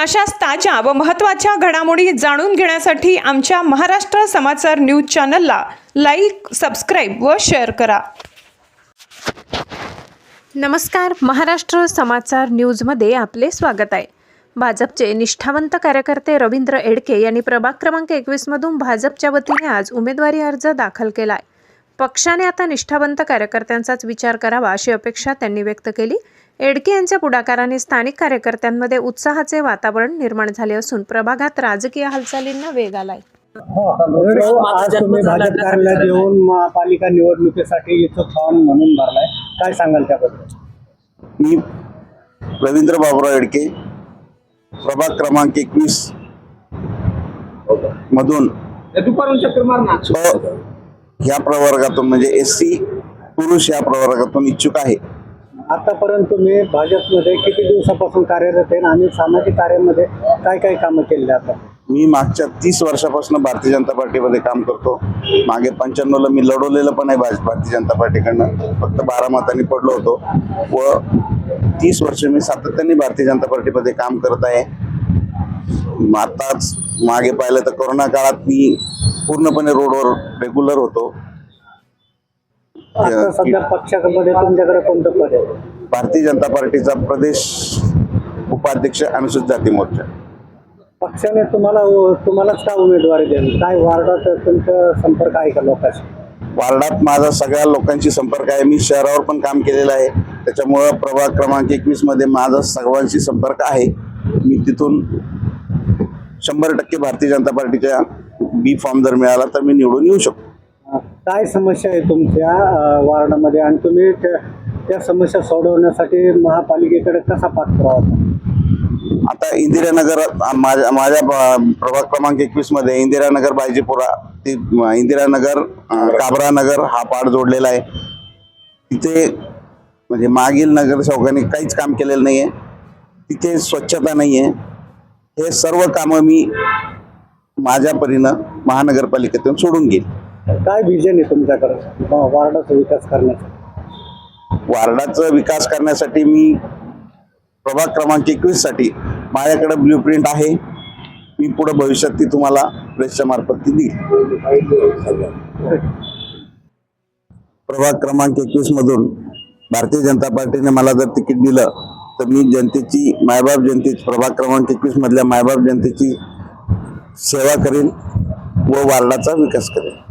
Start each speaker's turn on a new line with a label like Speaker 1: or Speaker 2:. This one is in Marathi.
Speaker 1: अशाच ताज्या व महत्त्वाच्या घडामोडी जाणून घेण्यासाठी आमच्या महाराष्ट्र समाचार न्यूज चॅनलला लाईक सबस्क्राईब व शेअर करा. नमस्कार महाराष्ट्र समाचार न्यूजमध्ये आपले स्वागत आहे. भाजपचे निष्ठावंत कार्यकर्ते रवींद्र एडके यांनी प्रभाग क्रमांक एकवीसमधून भाजपच्या वतीने आज उमेदवारी अर्ज दाखल केला आहे पक्षाने आता निष्ठावंत कार्यकर्त्यांचाच विचार करावा अशी अपेक्षा त्यांनी व्यक्त केली. एडके यांच्या पुढाकाराने स्थानिक कार्यकर्त्यांमध्ये उत्साहाचे वातावरण निर्माण झाले असून प्रभागात राजकीय हालचालींना वेग आलाय.
Speaker 2: आज तुम्ही भाजप कार्यालयात येऊन महापालिका निवडणुकीसाठी इथं फॉर्म म्हणून भरलाय. काय सांगाल त्याबद्दल?
Speaker 3: मी रवींद्र बाबुराव येडके प्रभाग क्रमांक एकवीस मधून ब ह्या प्रवर्गातून म्हणजे एस सी पुरुष या प्रवर्गातून इच्छुक आहे.
Speaker 2: आतापर्यंत तुम्ही भाजपमध्ये किती दिवसापासून कार्यरत आहे आणि सामाजिक कार्यामध्ये काय काय कामं केली आता
Speaker 3: मी मागच्या तीस वर्षापासून भारतीय जनता पार्टीमध्ये काम करतो. मागे पंच्याण्णवला मी लढवलेलं पण आहे भाज भारतीय जनता पार्टीकडनं. फक्त बारा मतांनी पडलो होतो. व तीस वर्ष मी सातत्याने भारतीय जनता पार्टीमध्ये काम करत आहे. आताच मागे पाहिलं तर कोरोना काळात मी पूर्णपणे रोडवर रेग्युलर होतो.
Speaker 2: आता सध्या पक्षामध्ये तुमच्याकडे कोणतं पद आहे?
Speaker 3: भारतीय जनता पार्टीचा प्रदेश उपाध्यक्ष अनुसूचित जाती मोर्चा.
Speaker 2: पक्षाने तुम्हाला तुम्हालाच का उमेदवारी दिली? काय वार्डात तुमचा संपर्क आहे का लोकांशी?
Speaker 3: वार्डात माझा सगळ्या लोकांशी संपर्क आहे. मी शहरावर पण काम केलेलं आहे. त्याच्यामुळं प्रभाग क्रमांक एकवीसमध्ये माझा सर्वांशी संपर्क आहे. मी तिथून शंभर टक्के भारतीय जनता पार्टीच्या बी फॉर्म जर मिळाला तर मी निवडून येऊ शकतो.
Speaker 2: काय समस्या आहे तुमच्या वार्डामध्ये? आणि तुम्ही त्या त्या समस्या सोडवण्यासाठी महापालिकेकडे कसा पाठपुरावा होता?
Speaker 3: आता इंदिरानगर माझ्या माझ्या प्रभाग क्रमांक एकवीसमध्ये इंदिरानगर बायजीपुरा ते इंदिरानगर काबरानगर हा पाड जोडलेला आहे. तिथे म्हणजे मागील नगरसेवकांनी काहीच काम केलेलं नाही आहे तिथे स्वच्छता नाही आहे हे सर्व कामं मी माझ्या परीनं महानगरपालिकेतून सोडून घेईल
Speaker 2: काय विजन आहे तुमच्याकडे? वार्डाचा विकास करण्याचा.
Speaker 3: वार्डाचा विकास करण्यासाठी मी प्रभाग क्रमांक एकवीससाठी माझ्याकडे ब्ल्यू प्रिंट आहे. मी पुढे भविष्यात ती तुम्हाला प्रेसच्या मार्फत ती देईल. प्रभाग क्रमांक एकवीस मधून भारतीय जनता पार्टीने मला जर तिकीट दिलं तर मी जनतेची मायबाप जनतेची प्रभाग क्रमांक एकवीस मधल्या मायबाप जनतेची सेवा करेन व वार्डाचा विकास करेन.